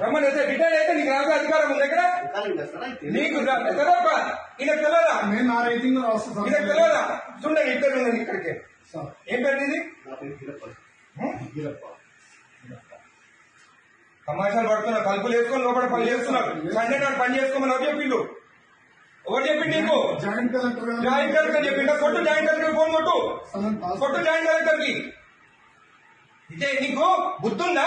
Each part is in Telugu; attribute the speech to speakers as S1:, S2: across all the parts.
S1: రమ్మని అయితే రిటైర్ అయితే నీకు రాసే అధికారం ఉంది ఇక్కడ నీకు తెలవక ఈయనకు తెలియదా
S2: నేను నా రేటింగ్లో రాస్తా సార్.
S1: ఈయనకు తెలియదా చూడండి ఇద్దరు ఉండండి ఇక్కడికి. ఏం పేరు ఇది. తమాషాలు పడుతున్నారు. కలుపులు వేసుకొని లోపల పని చేస్తున్నారు. సండే నాడు పని చేసుకోమని ఎవరు చెప్పిండు ఎవరు చెప్పిండు నీకు?
S2: జాయింట్ కలెక్టర్ గారు.
S1: జాయింట్ కలెక్టర్ చెప్పిండా కొట్టు జాయింట్ కలెక్టర్ ఫోన్ కొట్టు. కొట్టు జాయింట్ కలెక్టర్కి ఇదే నీకు బుద్ధుందా?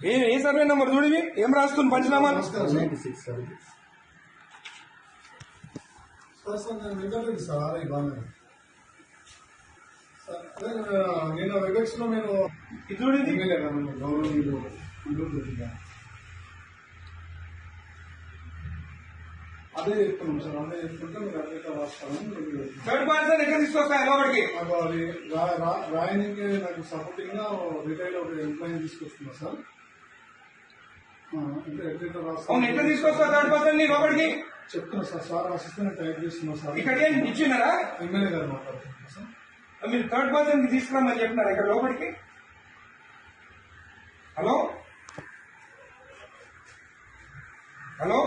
S1: ఏ ఏ సర్వే నెంబర్ చూడు ఇవి? ఏం రాస్తుంది
S2: సార్ నేను వెబెక్స్లో నేను
S1: ఇది చూడు ఇది.
S2: ఎమ్మెల్యే గారు గౌరవనీయులు గుంటూరు రెడ్డి గారు. అదే చెప్తున్నాం సార్ అదే చెప్తుంటే మీరు అదే రాస్తాను
S1: థర్డ్ పర్సన్ ఎక్కడ తీసుకొస్తా లోపలికి
S2: నాకు అది రాయనికి నాకు సపోర్టింగ్గా రిటైల్ ఒక ఎంప్లాయీ తీసుకొస్తున్నా సార్ ఎట్లా
S1: అవును
S2: రాస్తాను
S1: ఎక్కడ తీసుకొస్తా థర్డ్ పర్సన్ని లోపలికి
S2: చెప్తున్నా సార్ సార్ అసిస్టెంట్ టైప్ చేస్తున్నా సార్.
S1: ఇక్కడికి ఏం ఇచ్చినారా
S2: ఎమ్మెల్యే గారు సార్.
S1: మీరు థర్డ్ పర్సన్కి తీసుకురామని చెప్పినారా ఇక్కడ లోపలికి. హలో? హలో?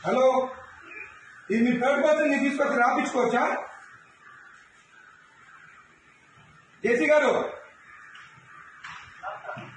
S1: హలో? ఇది మీరు థర్డ్ పర్సన్ని తీసుకొచ్చి రాపించుకోవచ్చా జేసీ గారు?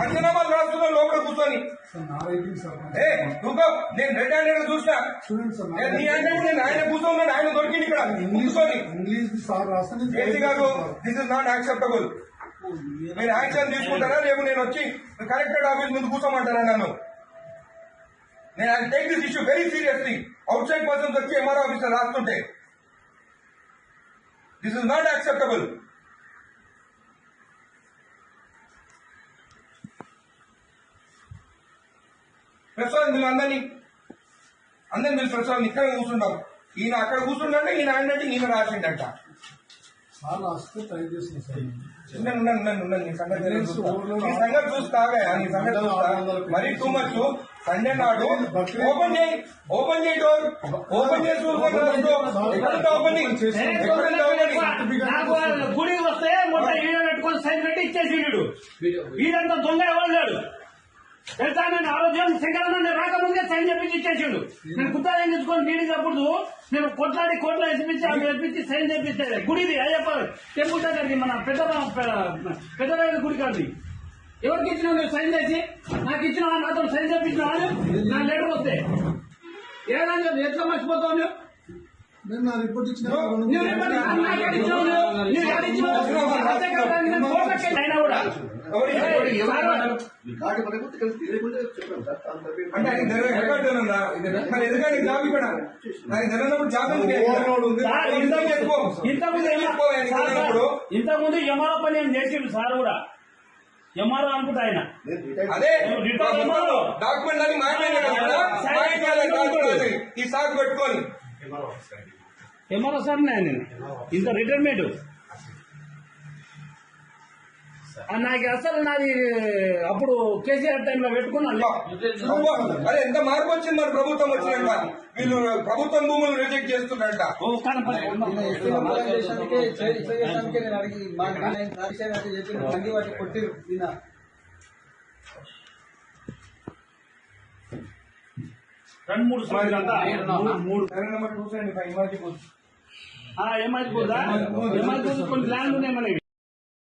S1: పంచనామాలు రాస్తున్నావు లోపల కూర్చొని. నేను రెడ్ హ్యాండెడ్ చూసా
S2: చూడండి సార్
S1: ఏ, నీ హ్యాండెడ్ నేను ఆయన కూర్చోన్నాడు ఆయన దొరికింది ఇక్కడ. కూర్చొని.
S2: ఇంగ్లీష్ సార్
S1: జేసీ గారు దిస్ ఇస్ నాట్ యాక్సెప్టబుల్ మీరు యాక్షన్ తీసుకుంటారా? రేపు నేను వచ్చి కలెక్టరేట్ ఆఫీస్ ముందు కూర్చోమంటారా నన్ను? నేను I take this issue very seriously. Out side persons వచ్చి M R office రాస్తుంటే. This is not acceptable Prasad మీరు అందరినీ అందరిని మీరు ప్రసాద్ ఇక్కడ కూర్చుంటాం ఈయన అక్కడ కూర్చుంటే ఈయన అంటే ఈయన రాసిండట. సంగతి చూస్తాగా నీ చూస్తా మరీ టూ మచ్ సండే నాడు ఓపెన్ చేయి ఓపెన్ చేయి డోర్ ఓపెన్ చేసి
S3: గుడికి వస్తే మొత్తం ఈడ పెట్టుకొని సైన్ పెట్టి ఇచ్చేసి వీడు వీడంతా దొంగ ఎవరు లేడు? తెలుసా నేను ఆ రోజు శంకరన్న నేను రాకముందే సైన్ చెప్పించి ఇచ్చేసిండు. నేను కుత్తా తెచ్చుకొని నీడికి అప్పుడు నేను కొట్లాడి కోట్ల ఎత్తిపించి ఆమె ఎత్తిపించి సైన్ చేపించాడు గుడిది అయ్యప్ప టెంపుల్ దగ్గరికి మన పెద్ద పెద్దరాయల గుడి కాదు ఎవరికి ఇచ్చినావు నువ్వు సైన్ చేసి? నాకు ఇచ్చినావా? నాతో సైన్ చేపించినావా నా లెటర్ వస్తే. ఏదైనా ఎట్లా మర్చిపోతావు నువ్వు?
S2: నేను నా రిపోర్ట్ ఇచ్చిన
S3: నువ్వు నువ్వు?
S1: అంటే ఆయన మరి ఎందుకంటే జాబ్ ఇక్కడ.
S3: ఇంతకుముందు. ఇంతకుముందు ఎంఆర్ఓ పని ఏం చేసిండు సార్ కూడా? ఎంఆర్ఓ అనుకుంటా ఆయన.
S1: అదే. డాక్యుమెంట్ అని. ఈ సాకు పెట్టుకొని
S3: ఎంఆర్ఓ సార్ నేను ఇంత రిటైర్మెంట్. నాకు అసలు నాది అప్పుడు కేసీఆర్ టైంలో పెట్టుకున్నాను.
S1: అరే ఎంత మార్పు వచ్చింది మరి ప్రభుత్వం వచ్చినాక? వీళ్ళు ప్రభుత్వం భూములు రిజెక్ట్
S4: కొట్టిరు నిన్న
S3: రెండు మూడు మూడు.
S1: నెంబర్ టూ సెవెంటీ ఫైవ్
S3: కొన్ని ల్యాండ్ ఉన్నాయి మనకి.